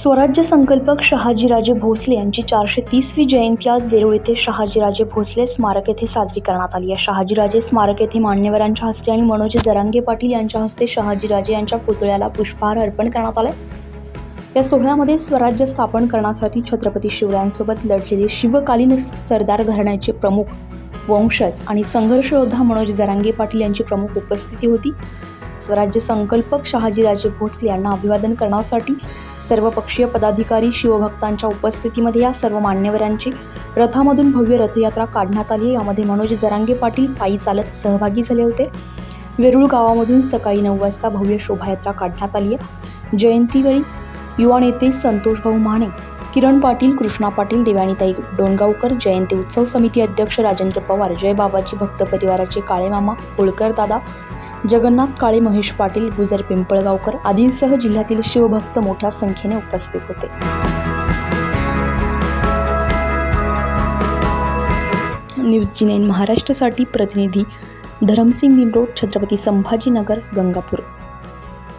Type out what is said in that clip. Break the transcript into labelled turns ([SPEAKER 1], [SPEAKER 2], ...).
[SPEAKER 1] स्वराज्य संकल्पक शहाजीराजे भोसले यांची चारशे तीसवी जयंती आज वेरूळ येथे शहाजीराजे भोसले स्मारक येथे साजरी करण्यात आली आहे. शहाजीराजे स्मारक येथे मान्यवरांच्या हस्ते आणि मनोज जरांगे पाटील यांच्या हस्ते शहाजीराजे यांच्या पुतळ्याला पुष्पहार अर्पण करण्यात आलाय. या सोहळ्यामध्ये स्वराज्य स्थापन करण्यासाठी छत्रपती शिवरायांसोबत लढलेले शिवकालीन सरदार घराण्याचे प्रमुख वंशज आणि संघर्ष योद्धा मनोज जरांगे पाटील यांची प्रमुख उपस्थिती होती. स्वराज्य संकल्पक शहाजीराजे भोसले यांना अभिवादन करण्यासाठी सर्वपक्षीय पदाधिकारी शिवभक्तांच्या उपस्थितीमध्ये या सर्व मान्यवरांची रथामधून भव्य रथयात्रा काढण्यात आली यामध्ये मनोज जरांगे पाटील पायी चालत सहभागी झाले होते. वेरूळ गावामधून सकाळी नऊ वाजता भव्य शोभायात्रा काढण्यात आली आहे. जयंतीवेळी युवा नेते संतोषभाऊ माने किरण पाटील कृष्णा पाटील देवानीताई डोणगावकर जयंती उत्सव समिती अध्यक्ष राजेंद्र पवार जय बाबाजी भक्त परिवाराचे काळेमामा होळकर दादा जगन्नाथ काळे महेश पाटील गुजर पिंपळगावकर आदींसह जिल्ह्यातील शिवभक्त मोठ्या संख्येने उपस्थित होते. न्यूज जी नाईन महाराष्ट्रासाठी प्रतिनिधी धरमसिंग मिमरोड छत्रपती संभाजीनगर गंगापूर.